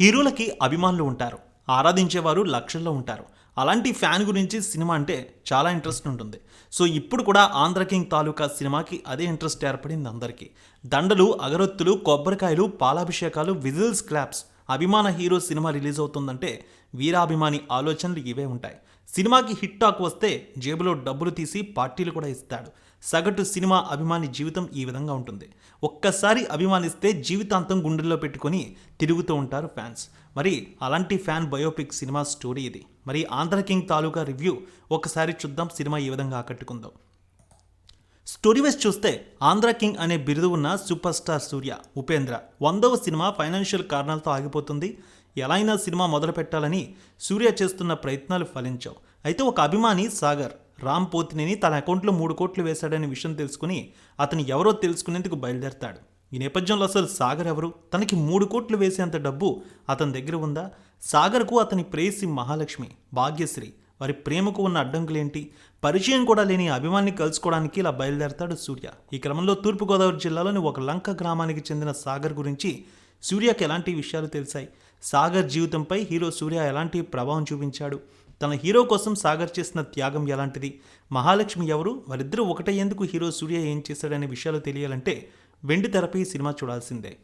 హీరోలకి అభిమానులు ఉంటారు. ఆరాధించేవారు లక్షల్లో ఉంటారు. అలాంటి ఫ్యాన్ గురించి సినిమా అంటే చాలా ఇంట్రెస్ట్ ఉంటుంది. సో ఇప్పుడు కూడా ఆంధ్ర కింగ్ తాలూకా సినిమాకి అదే ఇంట్రెస్ట్ ఏర్పడింది అందరికీ. దండలు అగరొత్తులు కొబ్బరికాయలు పాలాభిషేకాలు విజిల్స్ క్లాప్స్ అభిమాన హీరో సినిమా రిలీజ్ అవుతుందంటే వీరాభిమాని ఆలోచనలు ఇవే ఉంటాయి. సినిమాకి హిట్ టాక్ వస్తే జేబులో డబ్బులు తీసి పార్టీలు కూడా ఇస్తాడు. సగటు సినిమా అభిమాని జీవితం ఈ విధంగా ఉంటుంది. ఒక్కసారి అభిమానిస్తే జీవితాంతం గుండెల్లో పెట్టుకొని తిరుగుతూ ఉంటారు ఫ్యాన్స్. మరి అలాంటి ఫ్యాన్ బయోపిక్ సినిమా స్టోరీ ఇది. మరి ఆంధ్ర కింగ్ తాలూకా రివ్యూ ఒకసారి చూద్దాం సినిమా ఈ విధంగా ఆకట్టుకుందాం. స్టోరీ వైజ్ చూస్తే ఆంధ్ర కింగ్ అనే బిరుదు ఉన్న సూపర్ స్టార్ సూర్య ఉపేంద్ర వందవ సినిమా ఫైనాన్షియల్ కారణాలతో ఆగిపోతుంది. ఎలా అయినా సినిమా మొదలు పెట్టాలని సూర్య చేస్తున్న ప్రయత్నాలు ఫలించావు. అయితే ఒక అభిమాని సాగర్ రామ్ పోతినేని తన అకౌంట్లో మూడు కోట్లు వేశాడనే విషయం తెలుసుకుని అతను ఎవరో తెలుసుకునేందుకు బయలుదేరతాడు. ఈ నేపథ్యంలో అసలు సాగర్ ఎవరు? తనకి మూడు కోట్లు వేసేంత డబ్బు అతని దగ్గర ఉందా? సాగర్కు అతని ప్రేయసి మహాలక్ష్మి భాగ్యశ్రీ వారి ప్రేమకు ఉన్న అడ్డంకులేంటి? పరిచయం కూడా లేని అభిమాన్ని కలుసుకోవడానికి ఇలా బయలుదేరతాడు సూర్య. ఈ క్రమంలో తూర్పుగోదావరి జిల్లాలోని ఒక లంక గ్రామానికి చెందిన సాగర్ గురించి సూర్యకి ఎలాంటి విషయాలు తెలిసాయి? సాగర్ జీవితంపై హీరో సూర్య ఎలాంటి ప్రభావం చూపించాడు? తన హీరో కోసం సాగర్ చేసిన త్యాగం ఎలాంటిది? మహాలక్ష్మి ఎవరు? వారిద్దరూ ఒకటయ్యేందుకు హీరో సూర్య ఏం చేశాడనే విషయాలు తెలియాలంటే వెండి తెరపై సినిమా చూడాల్సిందే.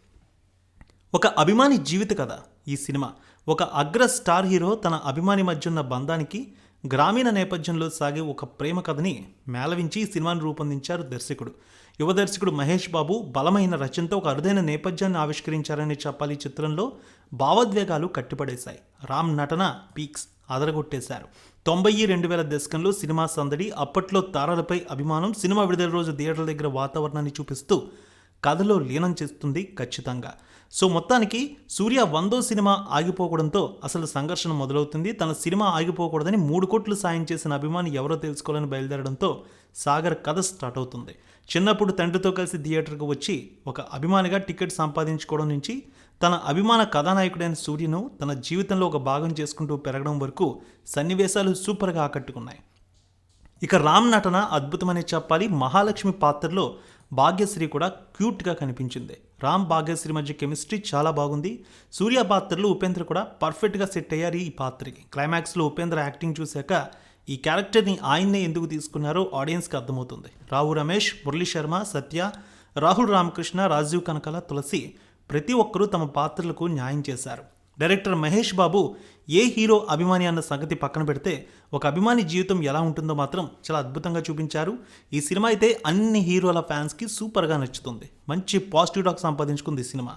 ఒక అభిమాని జీవిత కథ ఈ సినిమా. ఒక అగ్ర స్టార్ హీరో తన అభిమాని మధ్య ఉన్న బంధానికి గ్రామీణ నేపథ్యంలో సాగే ఒక ప్రేమ కథని మేళవించి సినిమాను రూపొందించారు దర్శకుడు. యువ దర్శకుడు మహేష్ బాబు బలమైన రచనతో ఒక అరుదైన నేపథ్యాన్ని ఆవిష్కరించారని చెప్పాలి ఈ చిత్రంలో భావోద్వేగాలు కట్టిపడేశాయి. రామ్ నటన పీక్స్ అదరగొట్టేశారు. తొంభై రెండు వేల దశకంలో సినిమా సందడి అప్పట్లో తారలపై అభిమానం సినిమా విడుదల రోజు థియేటర్ల దగ్గర వాతావరణాన్ని చూపిస్తూ కథలో లీనం చేస్తుంది ఖచ్చితంగా. సో మొత్తానికి సూర్య వందో సినిమా ఆగిపోకూడంతో అసలు సంఘర్షణ మొదలవుతుంది. తన సినిమా ఆగిపోకూడదని మూడు కోట్లు సాయం చేసిన అభిమాని ఎవరో తెలుసుకోవాలని బయలుదేరడంతో సాగర్ కథ స్టార్ట్ అవుతుంది. చిన్నప్పుడు తండ్రితో కలిసి థియేటర్కు వచ్చి ఒక అభిమానిగా టికెట్ సంపాదించుకోవడం నుంచి తన అభిమాన కథానాయకుడైన సూర్యను తన జీవితంలో ఒక భాగం చేసుకుంటూ పెరగడం వరకు సన్నివేశాలు సూపర్గా ఆకట్టుకున్నాయి. ఇక రామ్ నటన అద్భుతమనే చెప్పాలి. మహాలక్ష్మి పాత్రలో భాగ్యశ్రీ కూడా క్యూట్గా కనిపించింది. రామ్ భాగ్యశ్రీ మధ్య కెమిస్ట్రీ చాలా బాగుంది. సూర్య పాత్రలో ఉపేంద్ర కూడా పర్ఫెక్ట్గా సెట్ అయ్యారు ఈ పాత్రకి. క్లైమాక్స్లో ఉపేంద్ర యాక్టింగ్ చూశాక ఈ క్యారెక్టర్ని ఆయన్నే ఎందుకు తీసుకున్నారో ఆడియన్స్కి అర్థమవుతుంది. రావు రమేష్ మురళీ శర్మ సత్య రాహుల్ రామకృష్ణ రాజీవ్ కనకల తులసి ప్రతి ఒక్కరూ తమ పాత్రలకు న్యాయం చేశారు. డైరెక్టర్ మహేష్ బాబు ఏ హీరో అభిమాని అన్న సంగతి పక్కన పెడితే ఒక అభిమాని జీవితం ఎలా ఉంటుందో మాత్రం చాలా అద్భుతంగా చూపించారు. ఈ సినిమా అయితే అన్ని హీరోల ఫ్యాన్స్కి సూపర్గా నచ్చుతుంది. మంచి పాజిటివ్ టాక్ సంపాదించుకుంది ఈ సినిమా.